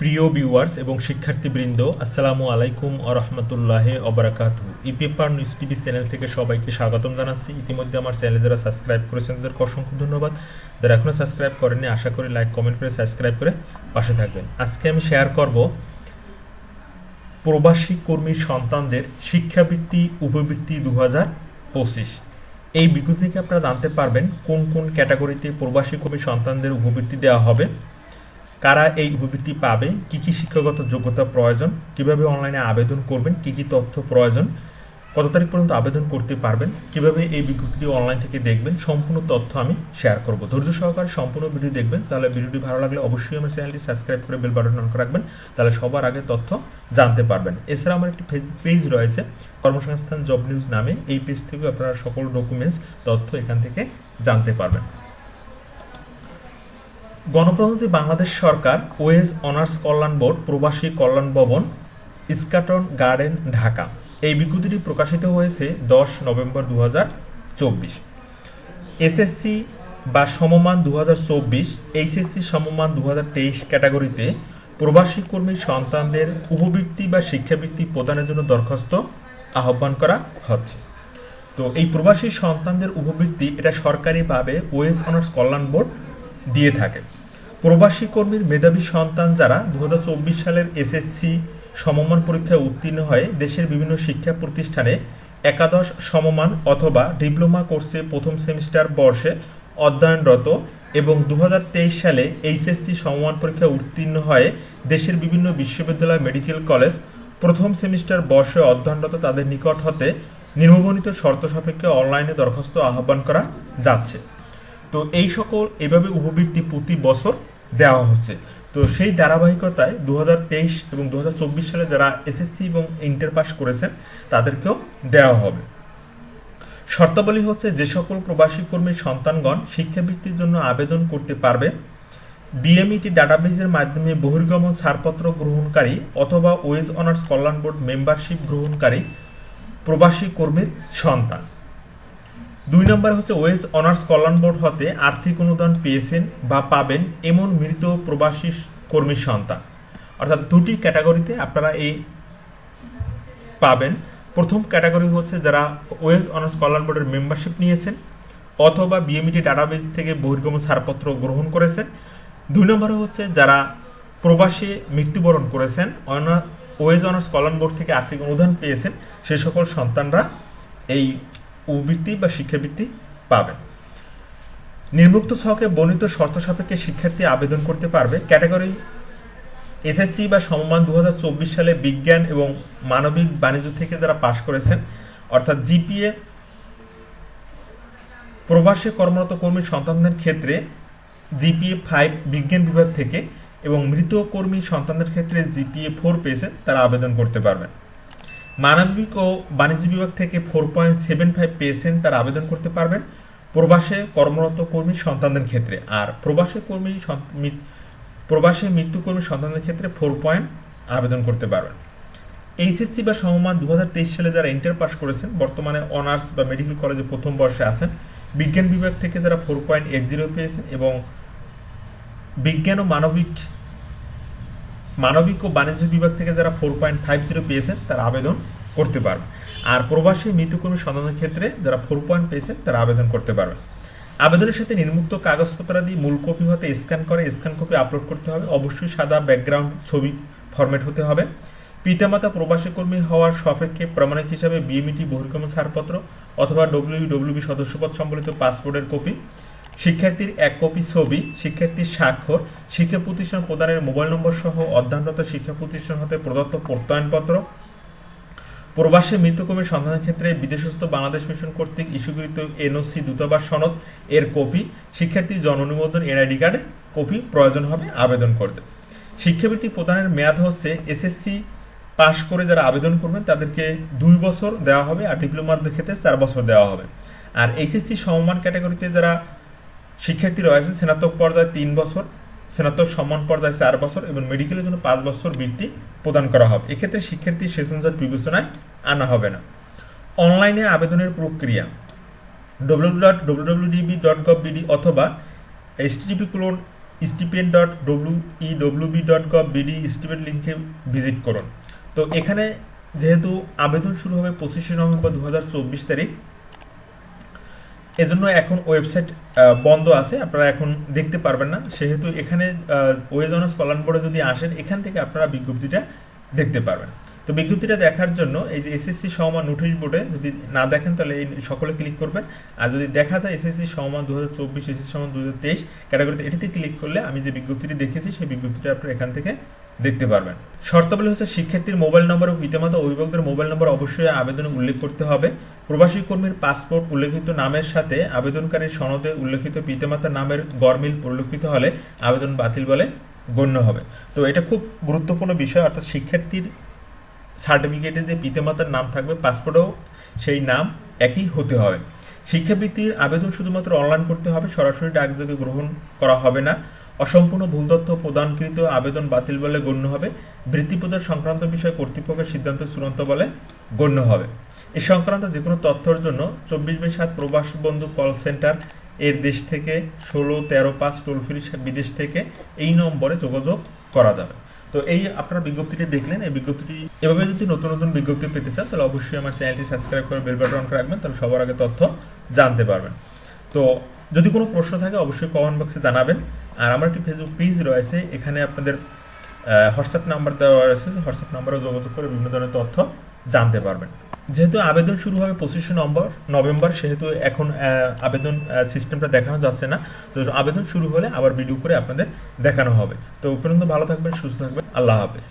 প্রিয় ভিউয়ার্স এবং শিক্ষার্থীবৃন্দ, আসসালামু আলাইকুম আ রহমতুল্লাহ অবরাকাত ইপিএফআর নিউজ টিভি চ্যানেল থেকে সবাইকে স্বাগতম জানাচ্ছি। ইতিমধ্যে আমার চ্যানেলে যারা সাবস্ক্রাইব করেছেন, তাদেরকে অসংখ্য ধন্যবাদ। যারা এখনও সাবস্ক্রাইব করেনি আশা করি লাইক কমেন্ট করে সাবস্ক্রাইব করে পাশে থাকবেন। আজকে আমি শেয়ার করব প্রবাসী কর্মীর সন্তানদের শিক্ষাবৃত্তি উপবৃত্তি দু হাজার পঁচিশ। এই বিজ্ঞপ্তি থেকে আপনারা জানতে পারবেন কোন কোন ক্যাটাগরিতে প্রবাসী কর্মী সন্তানদের উপবৃত্তি দেওয়া হবে। কারা এই উপবৃত্তি পাবে? কি কি শিক্ষাগত যোগ্যতা প্রয়োজন? কীভাবে অনলাইনে আবেদন করবেন? কি কি তথ্য প্রয়োজন? কত তারিখ পর্যন্ত আবেদন করতে পারবেন? কীভাবে এই বিজ্ঞপ্তিটি অনলাইন থেকে দেখবেন? সম্পূর্ণ তথ্য আমি শেয়ার করব। ধৈর্য সহকারে সম্পূর্ণ ভিডিও দেখবেন। তাহলে ভিডিওটি ভালো লাগলে অবশ্যই আমার চ্যানেলটি সাবস্ক্রাইব করে বেল বাটন অন রাখবেন। তাহলে সবার আগে তথ্য জানতে পারবেন। এছাড়া আমার একটি পেজ রয়েছে, কর্মসংস্থান জব নিউজ নামে। এই পেজ থেকে আপনারা সকল ডকুমেন্টস তথ্য এখান থেকে জানতে পারবেন। গণপ্রজাতন্ত্রী বাংলাদেশ সরকার ওয়েজ অনার্স কল্যাণ বোর্ড প্রবাসী কল্যাণ ভবন ইস্কাটন গার্ডেন, ঢাকা। এই বিজ্ঞপ্তিটি প্রকাশিত হয়েছে দশ নভেম্বর দু চব্বিশ। এসএসসি বা সমমান দু হাজার চব্বিশ, এইচএসসি সমমান দু হাজার তেইশ ক্যাটাগরিতে প্রবাসী কর্মীর সন্তানদের উপবৃত্তি বা শিক্ষাবৃত্তি প্রদানের জন্য দরখাস্ত আহ্বান করা হচ্ছে। তো এই প্রবাসী সন্তানদের উপবৃত্তি এটা সরকারিভাবে ওয়েজ অনার্স কল্যাণ বোর্ড দিয়ে থাকে। প্রবাসী কর্মীর মেধাবী সন্তান যারা দু হাজার চব্বিশ সালের এসএসসি সমমান পরীক্ষায় উত্তীর্ণ হয়ে, দেশের বিভিন্ন শিক্ষা প্রতিষ্ঠানে একাদশ সমমান অথবা ডিপ্লোমা কোর্সে প্রথম সেমিস্টার বর্ষে অধ্যয়নরত এবং দু হাজার তেইশ সালে এইচএসসি সমমান পরীক্ষায় উত্তীর্ণ হয়ে দেশের বিভিন্ন বিশ্ববিদ্যালয়, মেডিকেল কলেজ প্রথম সেমিস্টার বর্ষে অধ্যয়নরত তাদের নিকট হতে নিম্নবর্ণিত শর্ত সাপেক্ষে অনলাইনে দরখাস্ত আহ্বান করা যাচ্ছে। তো এই সকল এভাবে উপবৃত্তি প্রতি বছর দেওয়া হচ্ছে। তো সেই ধারাবাহিকতায় দুহাজার তেইশ এবং দুহাজার চব্বিশ সালে যারা এসএসসি এবং ইন্টার পাস করেছেন, তাদেরকেও দেওয়া হবে। শর্তাবলী হচ্ছে যে সকল প্রবাসী কর্মীর সন্তানগণ শিক্ষাবৃত্তির জন্য আবেদন করতে পারবে। বিএমইটি ডাটাবেজের মাধ্যমে বহির্গমন ছাড়পত্র গ্রহণকারী অথবা ওয়েজ অনার্স কল্যাণ বোর্ড মেম্বারশিপ গ্রহণকারী প্রবাসী কর্মীর সন্তান। দুই নম্বর হচ্ছে ওয়েজ অনার্স কল্যাণ বোর্ড হতে আর্থিক অনুদান পেয়েছেন বা পাবেন এমন মৃত প্রবাসী কর্মীর সন্তান। অর্থাৎ দুটি ক্যাটাগরিতে আপনারা এই পাবেন। প্রথম ক্যাটাগরি হচ্ছে যারা ওয়েজ অনার্স কল্যাণ বোর্ডের মেম্বারশিপ নিয়েছেন অথবা বিএমইটি ডাটাবেজ থেকে বহির্গমন ছাড়পত্র গ্রহণ করেছেন। দুই নম্বরে হচ্ছে যারা প্রবাসী মৃত্যুবরণ করেছেন ওয়েজ অনার্স কল্যাণ বোর্ড থেকে আর্থিক অনুদান পেয়েছেন, সে সকল সন্তানরা এই উপবৃত্তি বা শিক্ষাবৃত্তি পাবেন। নির্মুক্ত ছকে বর্ণিত শর্ত সাপেক্ষে শিক্ষার্থী আবেদন করতে পারবে ক্যাটাগরি এসএসসি বা সমমান দু হাজার চব্বিশ সালে বিজ্ঞান এবং মানবিক বাণিজ্য থেকে যারা পাশ করেছেন, অর্থাৎ জিপিএ, প্রবাসে কর্মরত কর্মী সন্তানদের ক্ষেত্রে জিপিএ ফাইভ বিজ্ঞান বিভাগ থেকে এবং মৃত কর্মী সন্তানদের ক্ষেত্রে জিপিএ ফোর পেয়েছেন, তারা আবেদন করতে পারবেন। মানবিক ও বাণিজ্য বিভাগ থেকে ফোর পয়েন্ট সেভেন ফাইভ পেয়েছেন তারা আবেদন করতে পারবেন। প্রবাসে কর্মরত কর্মী সন্তানদের ক্ষেত্রে। আর প্রবাসী কর্মী প্রবাসে মৃত্যুকর্মী সন্তানদের ক্ষেত্রে ফোর পয়েন্ট আবেদন করতে পারবেন। এইচএসসি বা সমমান দু হাজার তেইশ সালে যারা ইন্টার পাস করেছেন, বর্তমানে অনার্স বা মেডিকেল কলেজে প্রথম বর্ষে আছেন, বিজ্ঞান বিভাগ থেকে যারা ফোর পয়েন্ট এইট জিরো পেয়েছেন এবং বিজ্ঞান ও মানবিক মানবিক ও বাণিজ্য বিভাগ থেকে যারা ফোর পয়েন্ট ফাইভ জিরো পেয়েছেন, তারা আবেদন করতে পারবে। আর প্রবাসী মৃত্যুকর্মী সন্ধানের ক্ষেত্রে যারা ফোর পয়েন্ট পেয়েছেন, তারা আবেদন করতে পারবে। আবেদনের সাথে নির্মুক্ত কাগজপত্রাদি মূল কপি হতে স্ক্যান করে স্ক্যান কপি আপলোড করতে হবে। অবশ্যই সাদা ব্যাকগ্রাউন্ড ছবি ফরম্যাট হতে হবে। পিতামাতা প্রবাসী কর্মী হওয়ার সাপেক্ষে প্রমাণিক হিসাবে বিএমইটি বহির্গমন ছাড়পত্র অথবা ডব্লিউ ডব্লিউবি সদস্যপদ সম্বলিত পাসপোর্টের কপি শিক্ষার্থীর এক কপি ছবি, শিক্ষার্থীর স্বাক্ষর, শিক্ষা প্রতিষ্ঠান প্রদানের মোবাইল নম্বর সহ অধ্যয়নরত শিক্ষা প্রতিষ্ঠান হতে প্রদত্ত প্রত্যয়নপত্র। প্রবাসী মৃত্যুকর্মীর সন্ধানের ক্ষেত্রে বিদেশস্থ বাংলাদেশ মিশন কর্তৃক ইস্যুকৃত এনওসি দূতাবাস সনদ এর কপি শিক্ষার্থীর জননিবন্ধন এনআইডি কার্ডে কপি প্রয়োজন হবে, আবেদন করতে শিক্ষাবৃত্তি প্রদানের মেয়াদ হচ্ছে এসএসসি পাশ করে যারা আবেদন করবেন, তাদেরকে দুই বছর দেওয়া হবে আর ডিপ্লোমারদের ক্ষেত্রে চার বছর দেওয়া হবে। আর এইচএসসি সমমান ক্যাটাগরিতে যারা শিক্ষার্থী রয়েছে স্নাতক পর্যায়ে তিন বছর, স্নাতক সম্মান পর্যায়ে চার বছর এবং মেডিকেলের জন্য পাঁচ বছর বৃত্তি প্রদান করা হবে। এক্ষেত্রে শিক্ষার্থী সেশনজার বিবেচনায় আনা হবে না। অনলাইনে আবেদনের প্রক্রিয়া। W dot W W DB dot gov BD অথবা HTTP colon stipend dot W E WB dot gov BD stipend লিঙ্কে ভিজিট করুন। তো এখানে যেহেতু আবেদন শুরু হবে পঁচিশে নভেম্বর দু হাজার চব্বিশ তারিখ এজন্য এখন ওয়েবসাইট বন্ধ আছে। আপনারা এখন দেখতে পারবেন না। সেহেতু এখানে ওয়েজ অনার্স কল্যাণ বোর্ডে যদি আসেন, এখান থেকে আপনারা বিজ্ঞপ্তিটা দেখতে পারবেন। তো বিজ্ঞপ্তিটা দেখার জন্য এই যে এসএসসি সমান নোটিশ বোর্ডে যদি না দেখেন, তাহলে এই সকলে ক্লিক করবেন। আর যদি দেখা যায় এসএসসি সমান দু হাজার চব্বিশ এসএসসি সমান দু হাজার তেইশ ক্যাটাগরিতে এটিতে ক্লিক করলে আমি যে বিজ্ঞপ্তিটি দেখেছি, সেই বিজ্ঞপ্তিটা আপনারা এখান থেকে দেখতে পারবেন। শর্তাবলী হচ্ছে শিক্ষার্থীর মোবাইল নম্বর ও পিতামাতা অভিভাবকদের মোবাইল নম্বর অবশ্যই আবেদনে উল্লেখ করতে হবে। প্রবাসী কর্মীর পাসপোর্ট উল্লেখিত নামের সাথে আবেদনকারীর সনদে উল্লেখিত পিতামাতার নামের গরমিল পরিলক্ষিত হলে আবেদন বাতিল বলে গণ্য হবে। তো এটা খুব গুরুত্বপূর্ণ বিষয়, অর্থাৎ শিক্ষার্থীর সার্টিফিকেটে যে পিতামাতার নাম থাকবে, পাসপোর্টেও সেই নাম একই হতে হবে। শিক্ষাবৃত্তির আবেদন শুধুমাত্র অনলাইন করতে হবে, সরাসরি ডাকযোগে গ্রহণ করা হবে না। অসম্পূর্ণ ভুল তথ্য প্রদানকৃত আবেদন বাতিল বলে গণ্য হবে। বৃত্তি প্রদান সংক্রান্ত বিষয়ে কর্তৃপক্ষের সিদ্ধান্ত চূড়ান্ত বলে গণ্য হবে। এ সংক্রান্ত যে কোনো তথ্যের জন্য চব্বিশ বাই সাত প্রবাস বন্ধু কল সেন্টার এর দেশ থেকে ষোলো, তেরো, পাঁচ টোল ফ্রি বিদেশ থেকে এই নম্বরে যোগাযোগ করা যাবে। তো এই আপনারা বিজ্ঞপ্তিটি দেখলেন, এই বিজ্ঞপ্তিটি এভাবে যদি নতুন নতুন বিজ্ঞপ্তি পেতে চান, তাহলে অবশ্যই আমার চ্যানেলটি সাবস্ক্রাইব করে বেল বাটন করে রাখবেন, তাহলে সবার আগে তথ্য জানতে পারবেন। তো যদি কোনো প্রশ্ন থাকে, অবশ্যই কমেন্ট বক্সে জানাবেন। আর আমার একটি ফেসবুক পেজ রয়েছে, এখানে আপনাদের হোয়াটসঅ্যাপ নাম্বার দেওয়া রয়েছে হোয়াটসঅ্যাপ নাম্বারে যোগাযোগ করে বিভিন্ন ধরনের তথ্য জানতে পারবেন। যেহেতু আবেদন শুরু হবে পঁচিশে নম্বর নভেম্বর সেহেতু এখন আবেদন সিস্টেমটা দেখানো যাচ্ছে না। তো আবেদন শুরু হলে আবার ভিডিও করে আপনাদের দেখানো হবে। তো পর্যন্ত ভালো থাকবেন, সুস্থ থাকবেন। আল্লাহ হাফেজ।